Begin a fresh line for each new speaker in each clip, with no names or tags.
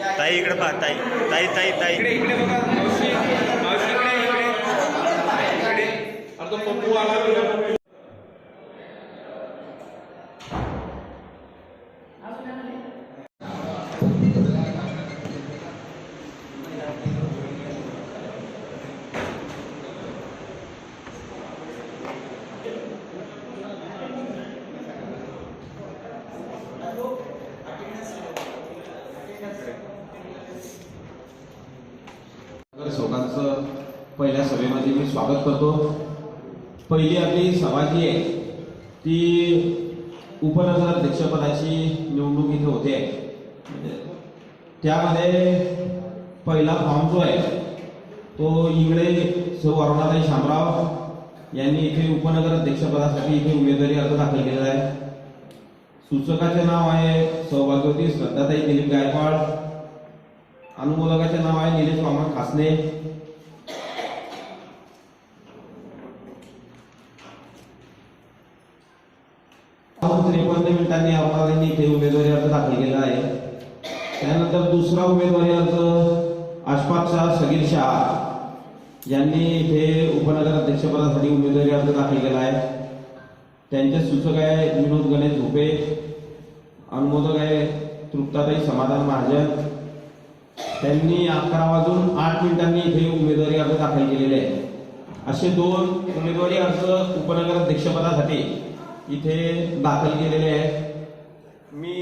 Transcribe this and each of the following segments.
ताई इकडे पहा ताई. ताई ताई ताई.
इकडे इकडे बघा. मावशी मावशी इकडे इकडे. इकडे. अरे तो पप्पू आला तुला
पहिल्या मी स्वागत करतो. पहिली आपली सभा जी आहे. ती उपनगर अध्यक्षपदाची निवडणूक इथे होते. त्यामध्ये पहिला फॉर्म जो आहे तो इंगळे सौ अरुणाताई शामराव यांनी इथे उपनगर अध्यक्षपदासाठी इथे उमेदवारी अर्ज दाखल केलेला आहे. सूचकाचे नाव आहे सौभाग्यवती श्रद्धाताई दिलीप गायकवाड. अनुमोदकाचे नाव आहे निलेश मामा खासने. त्रेपन्न मिनिटांनी अरुणाताईंनी इथे उमेदवारी अर्ज दाखल केला आहे. त्यानंतर दुसरा उमेदवारी अर्ज अशफाक शाह सगीर शाह यांनी इथे उपनगर अध्यक्षपदासाठी उमेदवारी अर्ज दाखल केला आहे. त्यांचे सूचक आहे विनोद गणेश झोपे अनुमोदक आहे तृप्ताताई समाधान महाजन. त्यांनी अकरा वाजून आठ मिनिटांनी इथे उमेदवारी अर्ज दाखल केलेले आहे असे दोन उमेदवारी अर्ज उपनगर अध्यक्षपदासाठी इथे दाखल केलेले आहेत. मी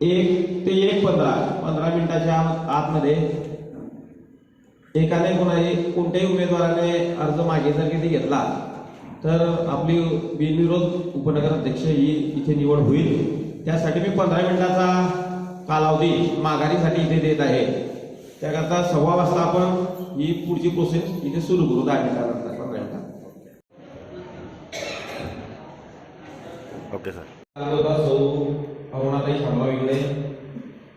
एक ते एक पंधरा पंधरा मिनिटाच्या आतमध्ये एकाने कोणाने कोणत्याही उमेदवाराने अर्ज मागे जर किती घेतला तर आपली बिनविरोध उपनगर अध्यक्ष ही इथे निवड होईल. त्यासाठी मी पंधरा मिनिटाचा कालावधी माघारीसाठी इथे देत आहे. त्याकरता सव्वा वाजता आपण ही पुढची प्रोसेस इथे सुरू करू. दहा मिनिटानंतर
ओके सर
होता सौ इंगळे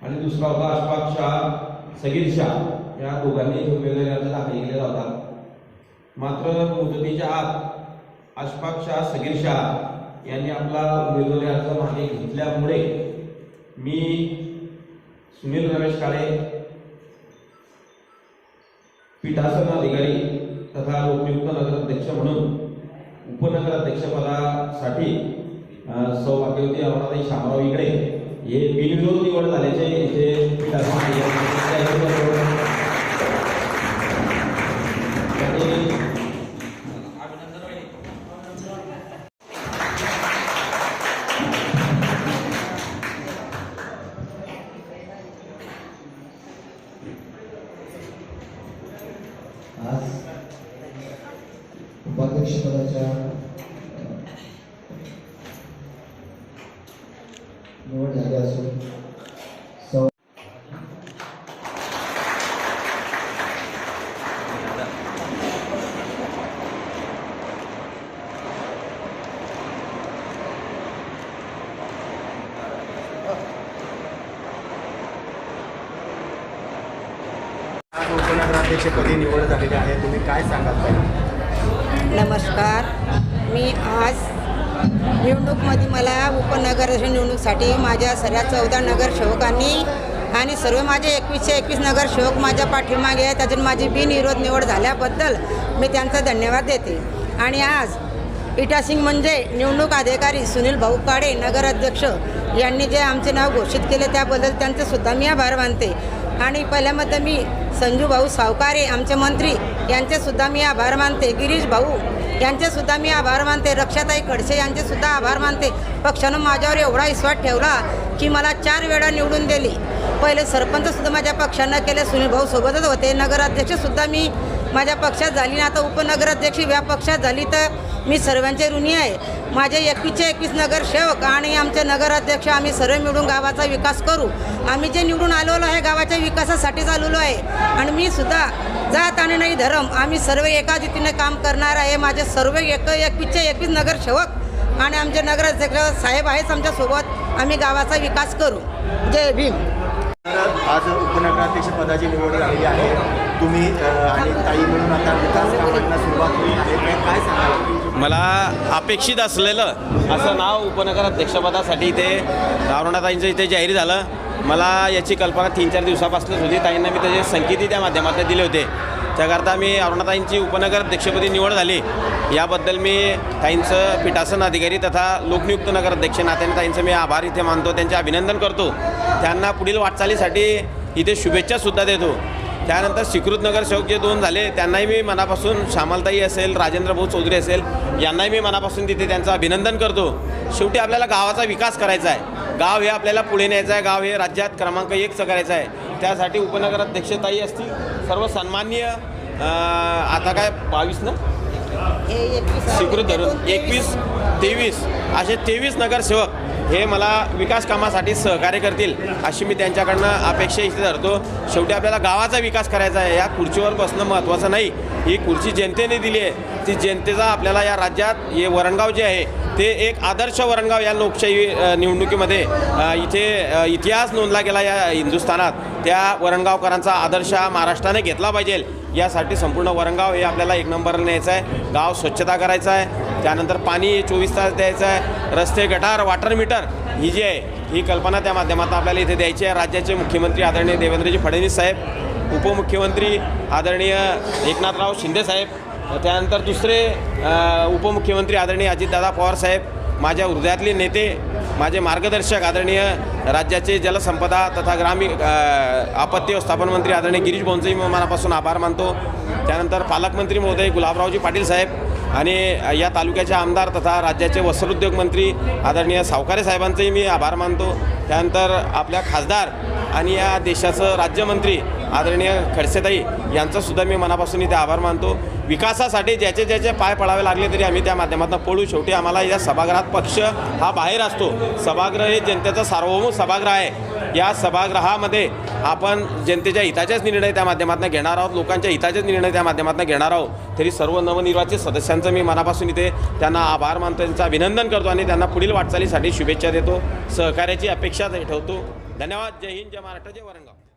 आणि दुसरा होता अशफाक शाह सगीर शाह. या दोघांनी उमेदवारी अर्ज दाखल केलेला होता. मात्र मुदतीच्या आत अशफाक शाह सगीर शाह यांनी आपला उमेदवारी अर्ज मागे घेतल्यामुळे मी सुनील रमेश काळे पीठासन अधिकारी तथा लोकनियुक्त नगराध्यक्ष म्हणून उपनगर अध्यक्षपदासाठी अ, सौभाग्यवती अरुणाताई शामराव इकडे हे बिनविरोध निवड झाल्याचे इथे पीठासन अधिकारी
निवड झाली असून सौ
उपनगराध्यक्षपदी निवड झालेली आहे. तुम्ही काय सांगाल?
नमस्कार. मी आज निवडणूकमध्ये मला उपनगर निवडणूकसाठी माझ्या सर्व चौदा नगरसेवकांनी आणि सर्व माझे एकवीसशे एकवीस नगरसेवक माझ्या पाठीमागे आहेत. अजून माझी बिनविरोध निवड झाल्याबद्दल मी त्यांचा धन्यवाद देते. आणि आज इटासिंग म्हणजे निवडणूक अधिकारी सुनील भाऊ काळे नगराध्यक्ष यांनी जे आमचे नाव घोषित केले त्याबद्दल त्यांचे सुद्धा मी आभार मानते. आणि पहिल्यामध्ये मी संजू भाऊ सावकारे आमचे मंत्री यांचेसुद्धा मी आभार मानते. गिरीश भाऊ यांचेसुद्धा मी आभार मानते. रक्षाताई खडसे यांचेसुद्धा आभार मानते. पक्षानं माझ्यावर एवढा विश्वास ठेवला की मला चार वेळा निवडून दिली. पहिले सरपंचसुद्धा माझ्या पक्षानं केले सुनील भाऊ सोबतच होते. नगराध्यक्षसुद्धा मी माझ्या पक्षात झाली ना आता उपनगराध्यक्ष या पक्षात झाली तर मी सर्वांचे ऋणी आहे. माझे एकवीसचे एकवीस नगरसेवक आणि आमचे नगराध्यक्ष आम्ही सर्व मिळून गावाचा विकास करू. आम्ही जे निवडून आलेलो आहे गावाच्या विकासासाठीच आलेलो आहे. आणि मी सुद्धा जात आणि नाही धर्म आम्ही सर्व एका रीतीने काम करणार आहे. माझे सर्व एक एकवीसचे एकवीस नगरसेवक आणि आमचे नगराध्यक्ष साहेब आहेच आमच्यासोबत आम्ही गावाचा विकास करू. जय भीम.
आज उपनगराध्यक्षपदाची निवड झालेली आहे. तुम्ही आणि ताई म्हणून आता विकास कामांना सुरुवात होईल आहे. काय सांगाल?
मला अपेक्षित असलेलं असं नाव उपनगराध्यक्षपदासाठी इथे रावणाताईंचं इथे जाहीर झालं. मला याची कल्पना तीन चार दिवसापासूनच होती. ताईंना मी त्याचे संकेतही त्या माध्यमातून दिले होते. त्याकरता मी अरुणाताईंची उपनगर अध्यक्षपदी निवड झाली. याबद्दल मी ताईंचं पीठासन अधिकारी तथा लोकनियुक्त नगर अध्यक्ष नात्याने ताईंचं मी आभार इथे मानतो. त्यांचे अभिनंदन करतो. त्यांना पुढील वाटचालीसाठी इथे शुभेच्छासुद्धा देतो. त्यानंतर स्वीकृत नगरसेवक जे दोन झाले त्यांनाही मी मनापासून श्यामलताई असेल राजेंद्र भाऊ चौधरी असेल यांनाही मी मनापासून तिथे त्यांचं अभिनंदन करतो. शेवटी आपल्याला गावाचा विकास करायचा आहे. गाव हे आपल्याला पुढे न्यायचं आहे. गाव हे राज्यात क्रमांक एकचं करायचं आहे. त्यासाठी उपनगर अध्यक्षताई असतील सर्व सन्माननीय आता काय बावीस ना? स्वीकृत धरून एकवीस तेवीस असे तेवीस नगरसेवक हे मला विकास कामासाठी सहकार्य करतील अशी मी त्यांच्याकडनं अपेक्षा इथे धरतो. शेवटी आपल्याला गावाचा विकास करायचा आहे या खुर्चीवर बसणं महत्त्वाचं नाही. ही खुर्ची जनतेने दिली आहे. ती जनतेचा आपल्याला या राज्यात हे वरणगाव जे आहे ते एक आदर्श वरणगाव या लोकशाही निवडणुकीमध्ये इथे इतिहास नोंदला गेला या हिंदुस्थानात. त्या वरणगावकरांचा आदर्श हा महाराष्ट्राने घेतला पाहिजे. यासाठी संपूर्ण वरणगाव हे आपल्याला एक नंबरला न्यायचं आहे. गाव स्वच्छता करायचं आहे. त्यानंतर पाणी चोवीस तास द्यायचं आहे. रस्ते गटार वॉटर मीटर ही जी आहे ही कल्पना त्या माध्यमातून आपल्याला इथे द्यायची आहे. राज्याचे मुख्यमंत्री आदरणीय देवेंद्रजी फडणवीस साहेब उपमुख्यमंत्री आदरणीय एकनाथराव शिंदे साहेब त्यानंतर दुसरे उपमुख्यमंत्री आदरणीय अजितदादा पवार साहेब माझ्या हृदयातले नेते माझे मार्गदर्शक आदरणीय राज्याचे जलसंपदा तथा ग्रामीण आपत्ती व्यवस्थापन मंत्री आदरणीय गिरीश भाऊंचेही मनापासून आभार मानतो. त्यानंतर पालकमंत्री महोदय गुलाबरावजी पाटील साहेब आणि या तालुक्याचे आमदार तथा राज्याचे वस्त्रोद्योग मंत्री आदरणीय सावकारे साहेबांचेही मी आभार मानतो. त्यानंतर आपल्या खासदार आणि या देशाचं राज्यमंत्री आदरणीय खडसेताई यांचासुद्धा मी मनापासून इथे आभार मानतो. विकासासाठी ज्याचे ज्याचे पाय पडावे लागले तरी आम्ही त्या माध्यमातून पळू. शेवटी आम्हाला या सभागृहात पक्ष हा बाहेर असतो. सभागृह हे जनतेचा सार्वभौम सभागृह आहे. या सभागृहामध्ये आपण जनतेच्या हिताचेच निर्णय त्या माध्यमातून घेणार आहोत लोकांच्या हिताचेच निर्णय त्या माध्यमातून घेणार आहोत. तरी सर्व नवनिर्वाचित सदस्यांचं मी मनापासून इथे त्यांना आभार मानतो त्यांचं अभिनंदन करतो आणि त्यांना पुढील वाटचालीसाठी शुभेच्छा देतो. सहकार्याची अपेक्षा ठेवतो. धन्यवाद. जय हिंद. जय महाराष्ट्र. जय वरणगाव.